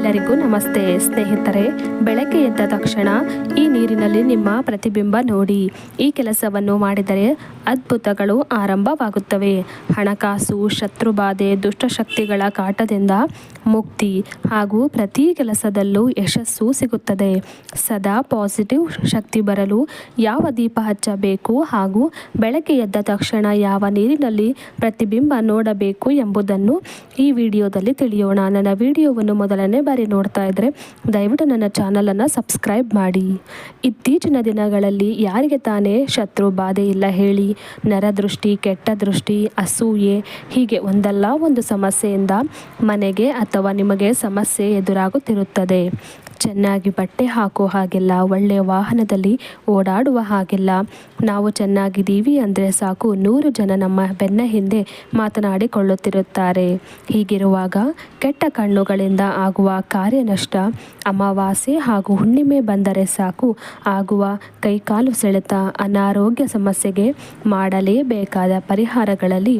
ಎಲ್ಲರಿಗೂ ನಮಸ್ತೆ. ಸ್ನೇಹಿತರೆ, ಬೆಳಗ್ಗೆ ಎದ್ದ ತಕ್ಷಣ ಈ ನೀರಿನಲ್ಲಿ ನಿಮ್ಮ ಪ್ರತಿಬಿಂಬ ನೋಡಿ. ಈ ಕೆಲಸವನ್ನು ಮಾಡಿದರೆ ಅದ್ಭುತಗಳು ಆರಂಭವಾಗುತ್ತವೆ. ಹಣಕಾಸು, ಶತ್ರುಬಾಧೆ, ದುಷ್ಟಶಕ್ತಿಗಳ ಕಾಟದಿಂದ ಮುಕ್ತಿ ಹಾಗೂ ಪ್ರತಿ ಕೆಲಸದಲ್ಲೂ ಯಶಸ್ಸು ಸಿಗುತ್ತದೆ. ಸದಾ ಪಾಸಿಟಿವ್ ಶಕ್ತಿ ಬರಲು ಯಾವ ದೀಪ ಹಚ್ಚಬೇಕು ಹಾಗೂ ಬೆಳಗ್ಗೆ ಎದ್ದ ತಕ್ಷಣ ಯಾವ ನೀರಿನಲ್ಲಿ ಪ್ರತಿಬಿಂಬ ನೋಡಬೇಕು ಎಂಬುದನ್ನು ಈ ವಿಡಿಯೋದಲ್ಲಿ ತಿಳಿಯೋಣ. ನನ್ನ ವಿಡಿಯೋವನ್ನು ಮೊದಲನೇ ಬಾರಿ ನೋಡ್ತಾ ಇದ್ದರೆ ದಯವಿಟ್ಟು ನನ್ನ ಚಾನಲನ್ನು ಸಬ್ಸ್ಕ್ರೈಬ್ ಮಾಡಿ. ಇತ್ತೀಚಿನ ದಿನಗಳಲ್ಲಿ ಯಾರಿಗೆ ತಾನೇ ಶತ್ರು ಬಾಧೆ ಇಲ್ಲ ಹೇಳಿ, ನರದೃಷ್ಟಿ ಕೆಟ್ಟ ದೃಷ್ಟಿ ಅಸೂಯೆ, ಹೀಗೆ ಒಂದಲ್ಲ ಒಂದು ಸಮಸ್ಯೆಯಿಂದ ಮನೆಗೆ ಅಥವಾ ನಿಮಗೆ ಸಮಸ್ಯೆ ಎದುರಾಗುತ್ತಿರುತ್ತದೆ. ಚೆನ್ನಾಗಿ ಬಟ್ಟೆ ಹಾಕೋ ಹಾಗಿಲ್ಲ ಒಳ್ಳೆಯ ವಾಹನದಲ್ಲಿ ಓಡಾಡುವ ಹಾಗಿಲ್ಲ. ನಾವು ಚೆನ್ನಾಗಿದ್ದೀವಿ ಅಂದರೆ ಸಾಕು, ನೂರು ಜನ ನಮ್ಮ ಬೆನ್ನ ಹಿಂದೆ ಮಾತನಾಡಿಕೊಳ್ಳುತ್ತಿರುತ್ತಾರೆ. ಹೀಗಿರುವಾಗ ಕೆಟ್ಟ ಕಣ್ಣುಗಳಿಂದ ಆಗುವ ಕಾರ್ಯನಷ್ಟ ಅಮಾವಾಸ್ಯೆ ಹಾಗೂ ಹುಣ್ಣಿಮೆ ಬಂದರೆ ಸಾಕು, ಆಗುವ ಕೈಕಾಲು ಸೆಳೆತ ಅನಾರೋಗ್ಯ ಸಮಸ್ಯೆಗೆ ಮಾಡಲೇಬೇಕಾದ ಪರಿಹಾರಗಳಲ್ಲಿ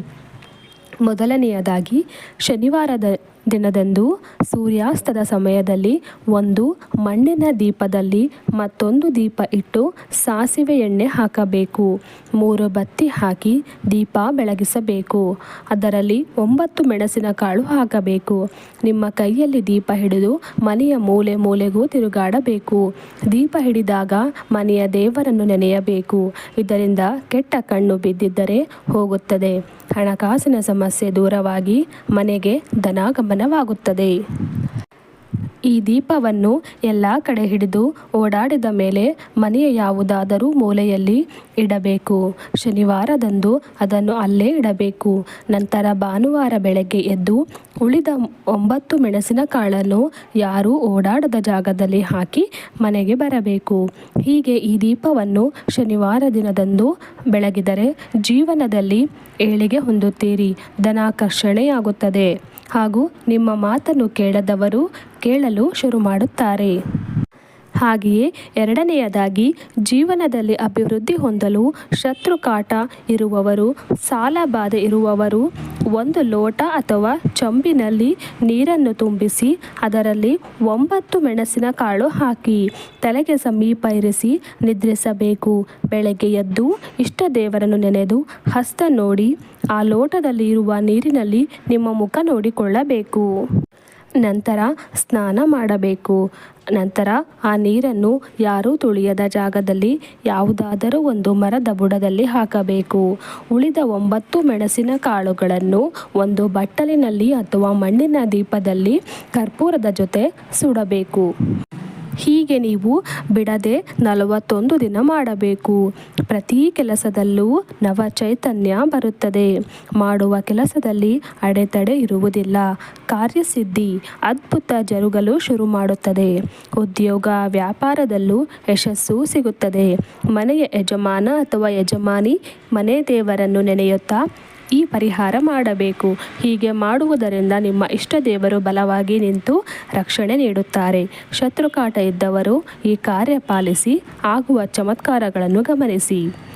ಮೊದಲನೆಯದಾಗಿ ಶನಿವಾರದ ದಿನದಂದು ಸೂರ್ಯಾಸ್ತದ ಸಮಯದಲ್ಲಿ ಒಂದು ಮಣ್ಣಿನ ದೀಪದಲ್ಲಿ ಮತ್ತೊಂದು ದೀಪ ಇಟ್ಟು ಸಾಸಿವೆ ಎಣ್ಣೆ ಹಾಕಬೇಕು. ಮೂರು ಬತ್ತಿ ಹಾಕಿ ದೀಪ ಬೆಳಗಿಸಬೇಕು. ಅದರಲ್ಲಿ ಒಂಬತ್ತು ಮೆಣಸಿನಕಾಳು ಹಾಕಬೇಕು. ನಿಮ್ಮ ಕೈಯಲ್ಲಿ ದೀಪ ಹಿಡಿದು ಮನೆಯ ಮೂಲೆ ಮೂಲೆಗೂ ತಿರುಗಾಡಬೇಕು. ದೀಪ ಹಿಡಿದಾಗ ಮನೆಯ ದೇವರನ್ನು ನೆನೆಯಬೇಕು. ಇದರಿಂದ ಕೆಟ್ಟ ಕಣ್ಣು ಬಿದ್ದಿದ್ದರೆ ಹೋಗುತ್ತದೆ. ಹಣಕಾಸಿನ ಸಮಸ್ಯೆ ದೂರವಾಗಿ ಮನೆಗೆ ಧನಾಗಮನವಾಗುತ್ತದೆ. ಈ ದೀಪವನ್ನು ಎಲ್ಲ ಕಡೆ ಹಿಡಿದು ಓಡಾಡಿದ ಮೇಲೆ ಮನೆಯ ಯಾವುದಾದರೂ ಮೂಲೆಯಲ್ಲಿ ಇಡಬೇಕು. ಶನಿವಾರದಂದು ಅದನ್ನು ಅಲ್ಲೇ ಇಡಬೇಕು. ನಂತರ ಭಾನುವಾರ ಬೆಳಗ್ಗೆ ಎದ್ದು ಉಳಿದ ಒಂಬತ್ತು ಮೆಣಸಿನಕಾಳನ್ನು ಯಾರೂ ಓಡಾಡದ ಜಾಗದಲ್ಲಿ ಹಾಕಿ ಮನೆಗೆ ಬರಬೇಕು. ಹೀಗೆ ಈ ದೀಪವನ್ನು ಶನಿವಾರ ದಿನದಂದು ಬೆಳಗಿದರೆ ಜೀವನದಲ್ಲಿ ಏಳಿಗೆ ಹೊಂದುತ್ತೀರಿ. ಧನಾಕರ್ಷಣೆಯಾಗುತ್ತದೆ. ಹಾಗೂ ನಿಮ್ಮ ಮಾತನ್ನು ಕೇಳದವರು ಕೇಳಲು ಶುರು ಮಾಡುತ್ತಾರೆ. ಹಾಗೆಯೇ ಎರಡನೆಯದಾಗಿ, ಜೀವನದಲ್ಲಿ ಅಭಿವೃದ್ಧಿ ಹೊಂದಲು ಶತ್ರು ಕಾಟ ಇರುವವರು ಸಾಲ ಬಾಧೆ ಇರುವವರು, ಒಂದು ಲೋಟ ಅಥವಾ ಚಂಬಿನಲ್ಲಿ ನೀರನ್ನು ತುಂಬಿಸಿ ಅದರಲ್ಲಿ ಒಂಬತ್ತು ಮೆಣಸಿನ ಕಾಳು ಹಾಕಿ, ತಲೆಗೆ ಸಮೀಪ ಇರಿಸಿ ನಿದ್ರಿಸಬೇಕು. ಬೆಳಗ್ಗೆ ಎದ್ದು ಇಷ್ಟ ದೇವರನ್ನು ನೆನೆದು ಹಸ್ತ ನೋಡಿ, ಆ ಲೋಟದಲ್ಲಿ ಇರುವ ನೀರಿನಲ್ಲಿ ನಿಮ್ಮ ಮುಖ ನೋಡಿಕೊಳ್ಳಬೇಕು. ನಂತರ ಸ್ನಾನ ಮಾಡಬೇಕು. ನಂತರ ಆ ನೀರನ್ನು ಯಾರೂ ತುಳಿಯದ ಜಾಗದಲ್ಲಿ ಯಾವುದಾದರೂ ಒಂದು ಮರದ ಬುಡದಲ್ಲಿ ಹಾಕಬೇಕು. ಉಳಿದ ಒಂಬತ್ತು ಮೆಣಸಿನ ಕಾಳುಗಳನ್ನು ಒಂದು ಬಟ್ಟಲಿನಲ್ಲಿ ಅಥವಾ ಮಣ್ಣಿನ ದೀಪದಲ್ಲಿ ಕರ್ಪೂರದ ಜೊತೆ ಸುಡಬೇಕು. ಹೀಗೆ ನೀವು ಬಿಡದೆ ನಲವತ್ತೊಂದು ದಿನ ಮಾಡಬೇಕು. ಪ್ರತಿ ಕೆಲಸದಲ್ಲೂ ನವ ಚೈತನ್ಯ ಬರುತ್ತದೆ. ಮಾಡುವ ಕೆಲಸದಲ್ಲಿ ಅಡೆತಡೆ ಇರುವುದಿಲ್ಲ. ಕಾರ್ಯಸಿದ್ಧಿ, ಅದ್ಭುತ ಜರುಗಲು ಶುರು ಮಾಡುತ್ತದೆ. ಉದ್ಯೋಗ ವ್ಯಾಪಾರದಲ್ಲೂ ಯಶಸ್ಸು ಸಿಗುತ್ತದೆ. ಮನೆಯ ಯಜಮಾನ ಅಥವಾ ಯಜಮಾನಿ ಮನೆ ದೇವರನ್ನು ನೆನೆಯುತ್ತಾ ಈ ಪರಿಹಾರ ಮಾಡಬೇಕು. ಹೀಗೆ ಮಾಡುವುದರಿಂದ ನಿಮ್ಮ ಇಷ್ಟ ದೇವರು ಬಲವಾಗಿ ನಿಂತು ರಕ್ಷಣೆ ನೀಡುತ್ತಾರೆ. ಶತ್ರುಕಾಟ ಇದ್ದವರು ಈ ಕಾರ್ಯ ಪಾಲಿಸಿ, ಆಗುವ ಚಮತ್ಕಾರಗಳನ್ನು ಗಮನಿಸಿ.